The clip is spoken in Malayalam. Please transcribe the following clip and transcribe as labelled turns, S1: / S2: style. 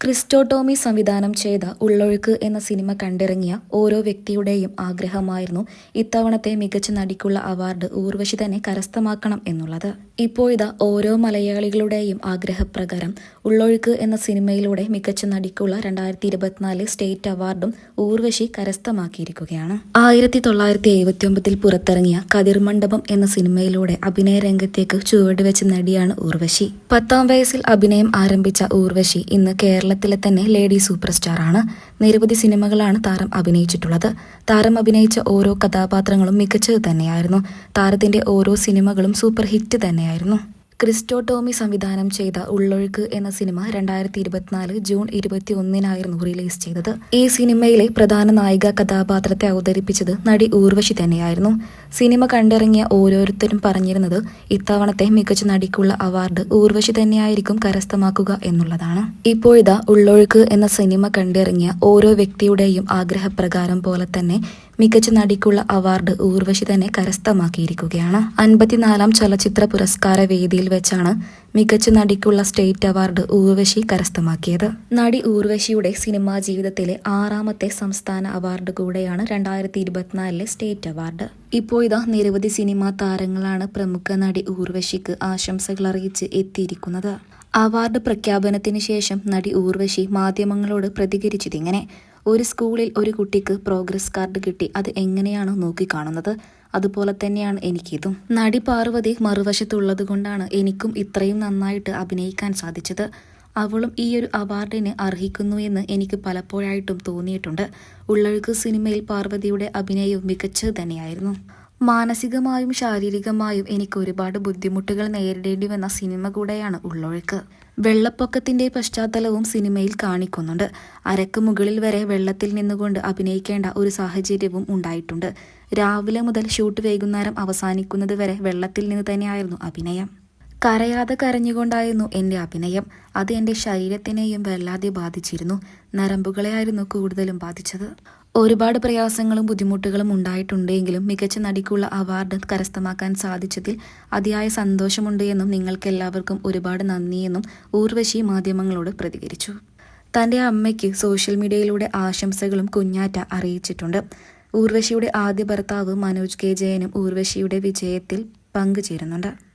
S1: ക്രിസ്റ്റോട്ടോമി സംവിധാനം ചെയ്ത ഉള്ളൊഴുക്ക് എന്ന സിനിമ കണ്ടിറങ്ങിയ ഓരോ വ്യക്തിയുടെയും ആഗ്രഹമായിരുന്നു ഇത്തവണത്തെ മികച്ച നടിക്കുള്ള അവാർഡ് ഊർവശി തന്നെ കരസ്ഥമാക്കണം എന്നുള്ളത്. ഇപ്പോഴിതാ ഓരോ മലയാളികളുടെയും ആഗ്രഹപ്രകാരം ഉള്ളൊഴുക്ക് എന്ന സിനിമയിലൂടെ മികച്ച നടിക്കുള്ള രണ്ടായിരത്തി ഇരുപത്തിനാല് സ്റ്റേറ്റ് അവാർഡും ഊർവശി കരസ്ഥമാക്കിയിരിക്കുകയാണ്. ആയിരത്തി തൊള്ളായിരത്തി എഴുപത്തി ഒമ്പതിൽ പുറത്തിറങ്ങിയ കതിർമണ്ഡപം എന്ന സിനിമയിലൂടെ അഭിനയ രംഗത്തേക്ക് ചുവടുവെച്ച നടിയാണ് ഊർവശി. പത്താം വയസ്സിൽ അഭിനയം ആരംഭിച്ച ഊർവശി ഇന്ന് കേരളത്തിലെ തന്നെ ലേഡി സൂപ്പർ സ്റ്റാർ ആണ് നിരവധി സിനിമകളാണ് താരം അഭിനയിച്ചിട്ടുള്ളത്. താരം അഭിനയിച്ച ഓരോ കഥാപാത്രങ്ങളും മികച്ചത് തന്നെയായിരുന്നു. താരത്തിന്റെ ഓരോ സിനിമകളും സൂപ്പർ ഹിറ്റ് തന്നെയായിരുന്നു. ക്രിസ്റ്റോ ടോമി സംവിധാനം ചെയ്ത ഉള്ളൊഴുക്ക് എന്ന സിനിമ രണ്ടായിരത്തി ഇരുപത്തിനാല് ജൂൺ ഇരുപത്തി ഒന്നിനായിരുന്നു റിലീസ് ചെയ്തത്. ഈ സിനിമയിലെ പ്രധാന നായിക കഥാപാത്രത്തെ അവതരിപ്പിച്ചത് നടി ഊർവശി തന്നെയായിരുന്നു. സിനിമ കണ്ടിറങ്ങിയ ഓരോരുത്തരും പറഞ്ഞിരുന്നത് ഇത്തവണത്തെ മികച്ച നടിക്കുള്ള അവാർഡ് ഊർവശി തന്നെയായിരിക്കും കരസ്ഥമാക്കുക എന്നുള്ളതാണ്. ഇപ്പോഴിതാ ഉള്ളൊഴുക്ക് എന്ന സിനിമ കണ്ടിറങ്ങിയ ഓരോ വ്യക്തിയുടെയും ആഗ്രഹപ്രകാരം പോലെ തന്നെ മികച്ച നടിക്കുള്ള അവാർഡ് ഊർവശി തന്നെ കരസ്ഥമാക്കിയിരിക്കുകയാണ്. അൻപത്തിനാലാം ചലച്ചിത്ര പുരസ്കാര വേദിയിൽ വെച്ചാണ് മികച്ച നടിക്കുള്ള സ്റ്റേറ്റ് അവാർഡ് ഊർവശി കരസ്ഥമാക്കിയത്. നടി ഊർവശിയുടെ സിനിമാ ജീവിതത്തിലെ ആറാമത്തെ സംസ്ഥാന അവാർഡ് കൂടെയാണ് രണ്ടായിരത്തി ഇരുപത്തിനാലിലെ സ്റ്റേറ്റ് അവാർഡ്. ഇപ്പോൾ ഇതാ നിരവധി സിനിമാ താരങ്ങളാണ് പ്രമുഖ നടി ഊർവശിക്ക് ആശംസകൾ അറിയിച്ച് എത്തിയിരിക്കുന്നത്. അവാർഡ് പ്രഖ്യാപനത്തിന് ശേഷം നടി ഊർവശി മാധ്യമങ്ങളോട് പ്രതികരിച്ചതിങ്ങനെ ഒരു സ്കൂളിൽ ഒരു കുട്ടിക്ക് പ്രോഗ്രസ് കാർഡ് കിട്ടി. അത് എങ്ങനെയാണോ നോക്കിക്കാണുന്നത് അതുപോലെ തന്നെയാണ് എനിക്കിതും. നടി പാർവതി മറുവശത്തുള്ളത് കൊണ്ടാണ് എനിക്കും ഇത്രയും നന്നായിട്ട് അഭിനയിക്കാൻ സാധിച്ചത്. അവളും ഈ ഒരു അവാർഡിന് അർഹിക്കുന്നു എന്ന് എനിക്ക് പലപ്പോഴായിട്ടും തോന്നിയിട്ടുണ്ട്. ഉള്ളഴുക്ക് സിനിമയിൽ പാർവതിയുടെ അഭിനയവും മികച്ചത് തന്നെയായിരുന്നു. മാനസികമായും ശാരീരികമായും എനിക്ക് ഒരുപാട് ബുദ്ധിമുട്ടുകൾ നേരിടേണ്ടി വന്ന സിനിമ കൂടെയാണ് ഉള്ളൊഴുക്ക്. വെള്ളപ്പൊക്കത്തിന്റെ പശ്ചാത്തലവും സിനിമയിൽ കാണിക്കുന്നുണ്ട്. അരക്ക് മുകളിൽ വരെ വെള്ളത്തിൽ നിന്നുകൊണ്ട് അഭിനയിക്കേണ്ട ഒരു സാഹചര്യവും ഉണ്ടായിട്ടുണ്ട്. രാവിലെ മുതൽ ഷൂട്ട് വൈകുന്നേരം അവസാനിക്കുന്നത് വരെ വെള്ളത്തിൽ നിന്ന് തന്നെയായിരുന്നു അഭിനയം. കരയാതെ കരഞ്ഞുകൊണ്ടായിരുന്നു എന്റെ അഭിനയം. അത് എന്റെ ശരീരത്തിനെയും വല്ലാതെ ബാധിച്ചിരുന്നു. നരമ്പുകളെയായിരുന്നു കൂടുതലും ബാധിച്ചത്. ഒരുപാട് പ്രയാസങ്ങളും ബുദ്ധിമുട്ടുകളും ഉണ്ടായിട്ടുണ്ടെങ്കിലും മികച്ച നടിക്കുള്ള അവാർഡ് കരസ്ഥമാക്കാൻ സാധിച്ചതിൽ അതിയായ സന്തോഷമുണ്ട് എന്നും നിങ്ങൾക്കെല്ലാവർക്കും ഒരുപാട് നന്ദിയെന്നും ഊർവശി മാധ്യമങ്ങളോട് പ്രതികരിച്ചു. തന്റെ അമ്മയ്ക്ക് സോഷ്യൽ മീഡിയയിലൂടെ ആശംസകളും കുഞ്ഞാറ്റ അറിയിച്ചിട്ടുണ്ട്. ഊർവശിയുടെ ആദ്യ ഭർത്താവ് മനോജ് കെ ജയനും ഊർവശിയുടെ വിജയത്തിൽ പങ്കുചേരുന്നുണ്ട്.